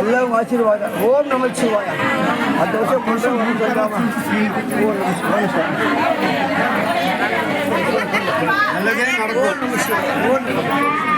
எல்லாம் ஆசீர்வாதம் ஓம் நமச்சிவாயா அந்த வருஷம் புருஷன் வந்து சொல்லாமா நல்லதே நடக்கும். ஓம் நமச்சிவாயா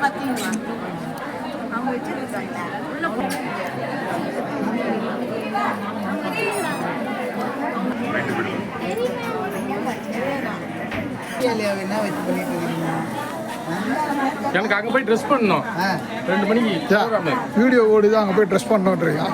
போய் வந்துடுறேன் என்ன வச்சு பண்ணிட்டு இருக்கீங்க எனக்கு அங்கே போய் ட்ரெஸ் பண்ணணும். ரெண்டு மணிக்கு வீடியோ ஓடுது அங்கே போய் ட்ரெஸ் பண்ணோன்றியா